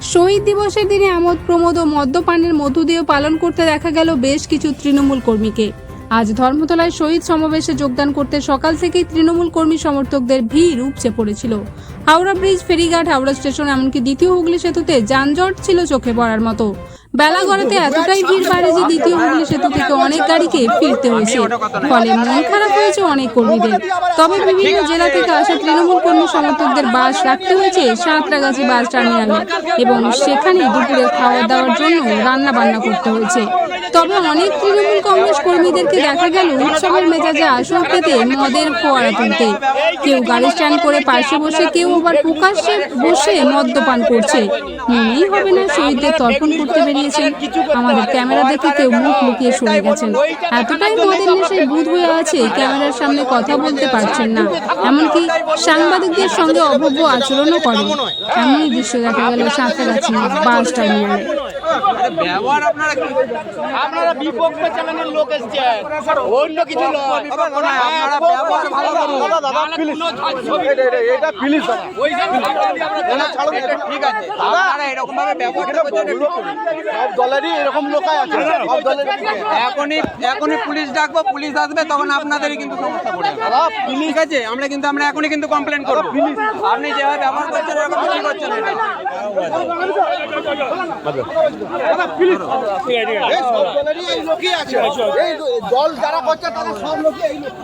শহীদ দিবসের দিনে আমোদ প্রমোদ ও মদ্যপানের মধ্য দিয়েও পালন করতে দেখা গেল বেশ কিছু তৃণমূল কর্মীকে। আজ ধর্মতলায় শহীদ সমাবেশে যোগদান করতে সকাল থেকেই তৃণমূল কর্মী সমর্থকদের ভিড় উপচে পড়েছিল। হাওড়া ব্রিজ, ফেরিঘাট, হাওড়া স্টেশন, এমনকি দ্বিতীয় হুগলি সেতুতে যানজট ছিল চোখে পড়ার মতো। বেলা গড়াতে এতটাই ভিড় বাড়ে যে দ্বিতীয় হুগলি সেতু থেকে অনেক গাড়িকে ফিরতে হয়েছে। ফলে মন খারাপ হয়েছে অনেক কর্মীদের। তবে বিভিন্ন জেলা থেকে আসা তৃণমূল কর্মী সমর্থকদের বাস রাখতে হয়েছে সাঁতরাগাছি বাস টার্মিনালে এবং সেখানে দুপুরে খাওয়া দাওয়ার জন্য রান্না বান্না করতে হয়েছে। তবে অনেক তৃণমূল কংগ্রেস কর্মীদেরকে দেখা গেল উৎসবের মেজাজে আসর পেতে মদের ফোয়ারা তুলতে। কেউ গাড়ি স্ট্যান্ড করে পাশে বসে, কেউ আবার প্রকাশ্যে বসে মদ্যপান করছে। মনেই হবে না শহীদদের তর্পণ করতে বেরিয়েছেন আমাদের ক্যামেরা দেখে কেউ মুখ লুকিয়ে সরে গেছেন। এতটাই মদের নেশায় বুধ হয়ে আছে ক্যামেরার সামনে কথা বলতে পারছেন না। এমনকি সাংবাদিকদের সঙ্গে অভব্য আচরণও করেন। এমনই দৃশ্য দেখা গেল সাঁতরাগাছি বাস টার্মিনালে ব্যবহার আপনারা আপনারা বিপক্ষ চালানোর লোক এসছেন। অন্য কিছু নয়। আপনারা ব্যবহার ভালো করুন। দাদা দাদা প্লিজ এটা প্লিজ দাদা। এটা ঠিক আছে। আপনারা এরকম ভাবে ব্যবহার। সব দলেরই এরকম লোকাই আছে। সব দলেরই। এখনই এখনই পুলিশ ডাকবো পুলিশ আসবে তখন আপনাদেরই কিন্তু সমস্যা পড়ে যাবে। আছে? আমরা কিন্তু আমরা এখনই কিন্তু কমপ্লেন করব। আপনি যেভাবে ব্যবহার করছেন এরকম ঠিক করছেন সব দলেরই এই লোকই আছে। এই দল যারা করছে তারা সব লোকই এই লোক।